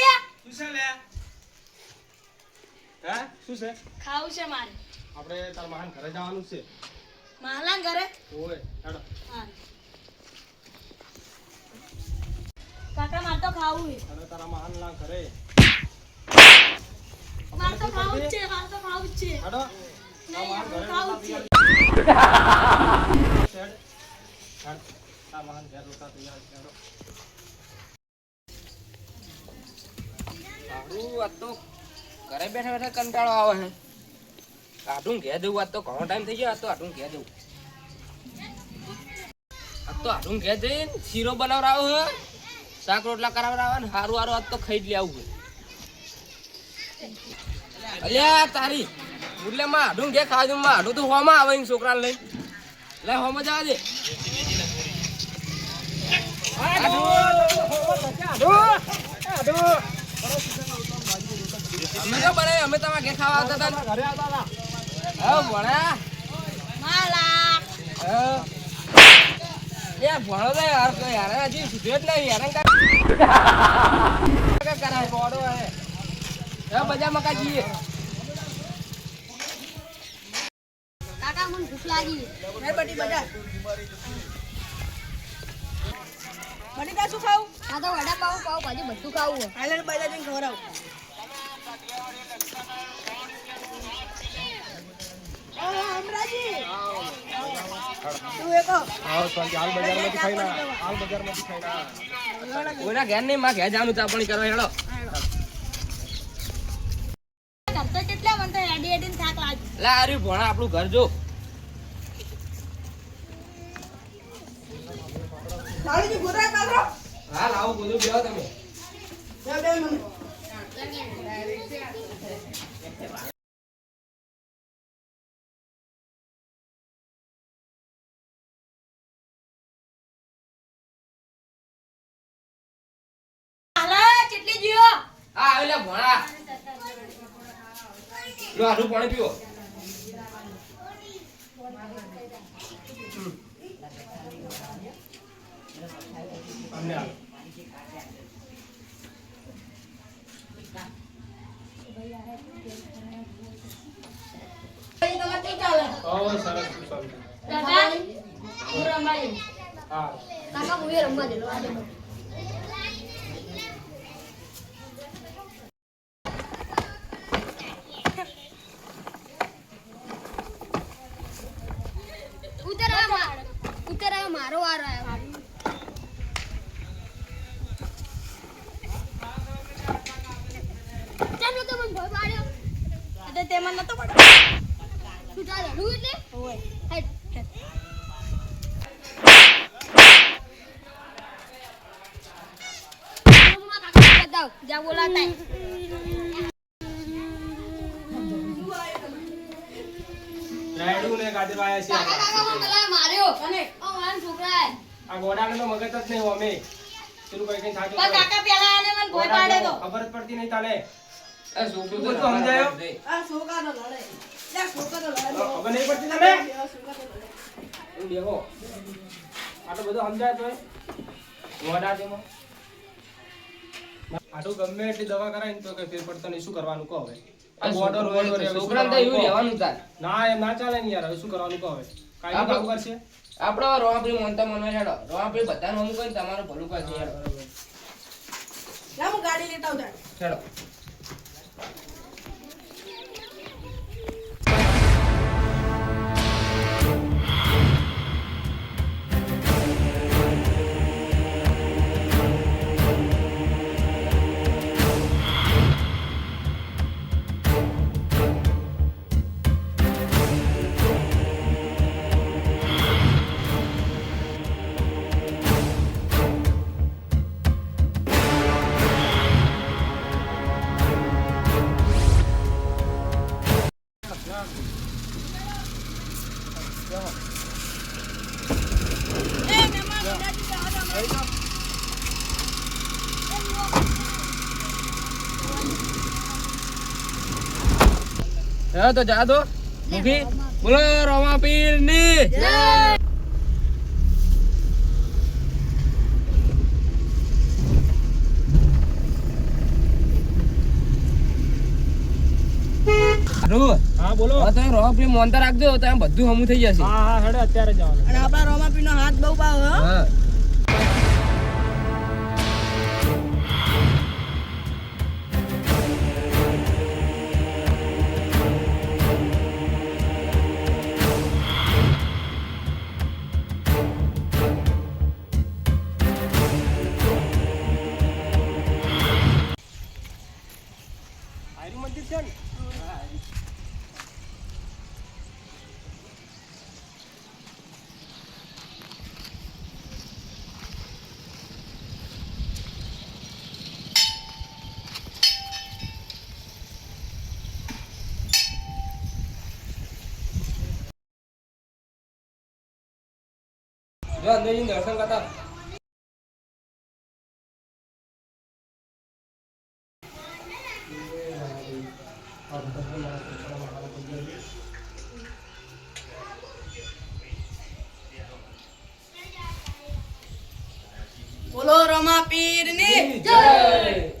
લે? શું છે? ખાવું છે મારે. આપણે તાર મહાન ઘરે જવાનું છે. મહાલા ઘરે? ઓય ચાલો કાકા માર તો ખાવું છે. અને તારા મહાન લા ઘરે. માર તો ખાવું છે માર તો ખાવું છે. હાડો. નહીં ઘરે તૈયાર છે આડું આ તો. ઘરે બેઠા બેઠા કંટાળો આવે છે. આટું ઘેર જવું આજ તો. ઘણો ટાઈમ થઈ ગયો, આ તો આટું ઘેર જવું આજ તો આટું ઘેર જઈને શીરો બનાવડાવો હે. શાક રોટલા કરાવડાવવા ને હારું સારું આજ તો ખાઈ જ લેવું હે અલ્યા તારી, એટલે માં આડું ઘેર ખાવા દઉં માં આડું તો હોમાં આવે ને છોકરાને લઈ લે, હોમાં જવા દે. અમે તો બનાવી અમે તમારા ઘેર ખાવા આવતા હતા. ઘરે આવતા હતા. હે ભણ્યા માલા. હે. એ ભણો તો યાર તો યાર હજી સુધર્યો જ નહીં યાર કા કરાય બોડો હે. હવે બજા મકા જીએ કાકા મને ભૂખ લાગી. હે બટી બટા બટેટા શું ખાવું? હા તો વડા પાઉં પાઉં ભાજી બધું ખાવું હાલે બધા જઈને ખવડાવું. મને આપણું ઘર જો. લાડીજી ગોદરા કાઢો. હા લાવો બધું બેહો તમે બે બે મને. હાલા કેટલી જીવો હા આવે લે ભણા લો આટલું પાણી પીવો. મારો વારો આવ્યો ચાલો તો મને ભય પાડ્યો એટલે તે મને નતો પડ્યો. તું ચાલે એટલે? હોય. જ્યાં બોલાતા રાયડું ને ગાજર છે માર્યો. અને? ઓ મારા આ ગોડાને તો મગજ જ નહીં અમે પેલું કઈ કઈ થાકી કાકા પેલા એને મને ભય પાડ્યો તો. ખબર જ પડતી નહીં તાને આટલું ગમે એટલી દવા કરાય તો ફેર પડતો નહીં. શું કરવાનું કહો હવે? ના એમ ના ચાલે ને યાર. શું કરવાનું કહો હવે? કાંઈ કામ કરશે? આપણો રોમાપડી મોનતા મનમાં હેડો રોમાપડી બધાનું અમુક તમારું ભલું કરશે હેડો લે, હું ગાડી લેતા હેડો હા તો જા દો મુખી બોલો રમાપીરની જય બોલો. હા તમે મોનતા રાખજો તમે બધું હમું થઈ જશે. હા હા અત્યારે જવાનું. અને આપણા રોમાપી નો હાથ બહુ પાવ જો અંદર જઈને દર્શન કરતા બોલો રમા પીરની જય!